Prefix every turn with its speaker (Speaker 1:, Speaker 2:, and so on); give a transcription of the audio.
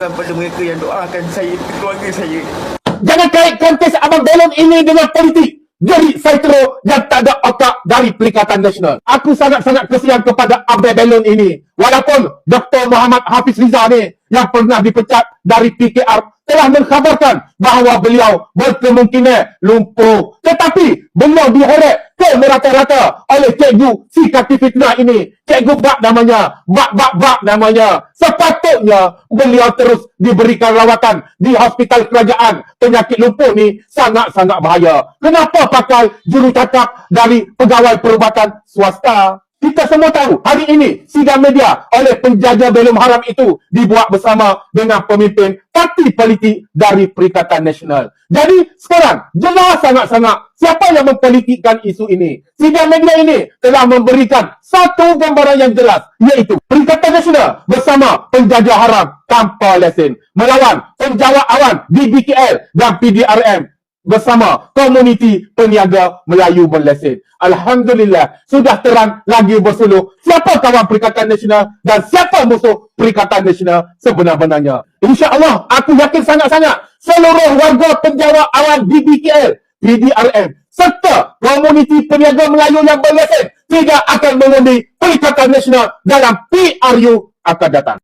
Speaker 1: pada mereka yang doakan saya, keluarga saya.
Speaker 2: Jangan kaitkan kes Abang Belon ini dengan politik. Jadi saya terus yang tak ada otak dari Perikatan Nasional. Aku sangat-sangat kesian kepada Abang Belon ini. Walaupun Dr. Muhammad Hafiz Riza ni yang pernah dipecat dari PKR telah mengkhabarkan bahawa beliau berkemungkinan lumpuh. Tetapi beliau dihorek ke merata-rata oleh cikgu si kaki fitnah ini. Cikgu Bak namanya. Bak, Bak, Bak namanya. Sepatutnya beliau terus diberikan rawatan di hospital kerajaan. Penyakit lumpuh ni sangat-sangat bahaya. Kenapa pakai jurucakap dari pegawai perubatan swasta? Kita semua tahu hari ini sidang media oleh penjaja belum haram itu dibuat bersama dengan pemimpin parti politik dari Perikatan Nasional. Jadi sekarang jelas sangat-sangat siapa yang mempolitikkan isu ini. Sidang media ini telah memberikan satu gambaran yang jelas iaitu Perikatan Nasional bersama penjaja haram tanpa lesen melawan penjawat awan DBKL dan PDRM bersama komuniti peniaga Melayu berlesen. Alhamdulillah, sudah terang lagi bersuluh siapa kawan Perikatan Nasional dan siapa musuh Perikatan Nasional sebenar-benarnya. InsyaAllah, aku yakin sangat-sangat seluruh warga penjawat awan DBKL, PDRM serta komuniti peniaga Melayu yang berlesen tidak akan mengundi Perikatan Nasional dalam PRU akan datang.